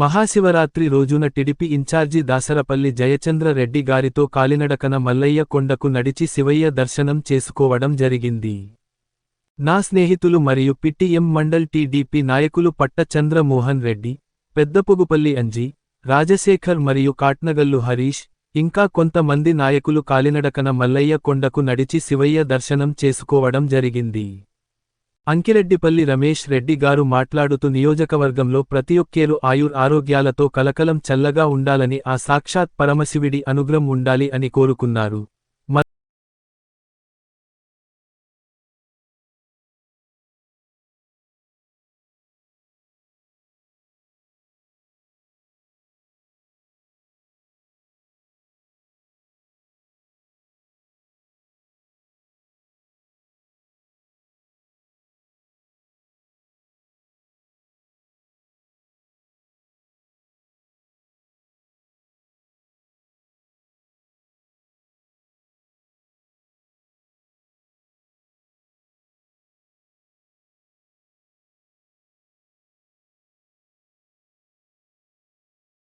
మహాశివరాత్రి రోజున TDP in-charge Dasarapalli Jayachandra Reddy గారితో కాలినడకన మల్లయ్య కొండకు నడిచి శివయ్య దర్శనం చేసుకోవడం జరిగింది. నా స్నేహితులు మరియు పిటిఎం మండల్ టీడీపీ నాయకులు పట్ట చంద్రమోహన్ రెడ్డి పెద్దపొగుపల్లి అంజీ రాజశేఖర్ మరియు కాట్నగల్లు హరీష్ ఇంకా కొంతమంది నాయకులు కాలినడకన మల్లయ్య కొండకు నడిచి శివయ్య దర్శనం చేసుకోవడం జరిగింది. అంకిరెడ్డిపల్లి రమేష్ రెడ్డి గారు మాట్లాడుతూ నియోజకవర్గంలో ప్రతి ఒక్కేరు ఆయుర్ ఆరోగ్యాలతో కలకలం చల్లగా ఉండాలని ఆ సాక్షాత్ పరమశివుడి అనుగ్రం ఉండాలి అని కోరుకున్నారు.